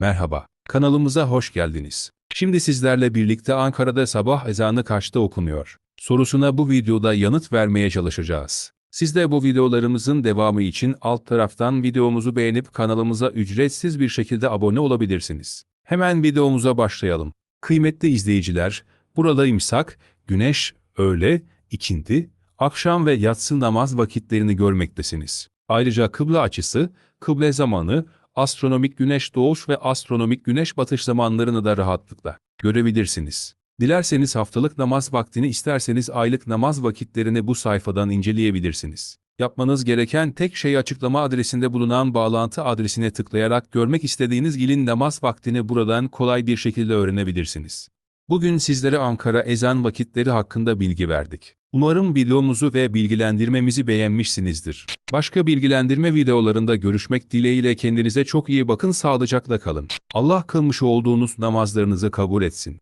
Merhaba, kanalımıza hoş geldiniz. Şimdi sizlerle birlikte Ankara'da sabah ezanı kaçta okunuyor? Sorusuna bu videoda yanıt vermeye çalışacağız. Siz de bu videolarımızın devamı için alt taraftan videomuzu beğenip kanalımıza ücretsiz bir şekilde abone olabilirsiniz. Hemen videomuza başlayalım. Kıymetli izleyiciler, burada imsak, güneş, öğle, ikindi, akşam ve yatsı namaz vakitlerini görmektesiniz. Ayrıca kıble açısı, kıble zamanı, astronomik güneş doğuş ve astronomik güneş batış zamanlarını da rahatlıkla görebilirsiniz. Dilerseniz haftalık namaz vaktini isterseniz aylık namaz vakitlerini bu sayfadan inceleyebilirsiniz. Yapmanız gereken tek şey açıklama adresinde bulunan bağlantı adresine tıklayarak görmek istediğiniz ilin namaz vaktini buradan kolay bir şekilde öğrenebilirsiniz. Bugün sizlere Ankara ezan vakitleri hakkında bilgi verdik. Umarım videomuzu ve bilgilendirmemizi beğenmişsinizdir. Başka bilgilendirme videolarında görüşmek dileğiyle kendinize çok iyi bakın sağlıcakla kalın. Allah kılmış olduğunuz namazlarınızı kabul etsin.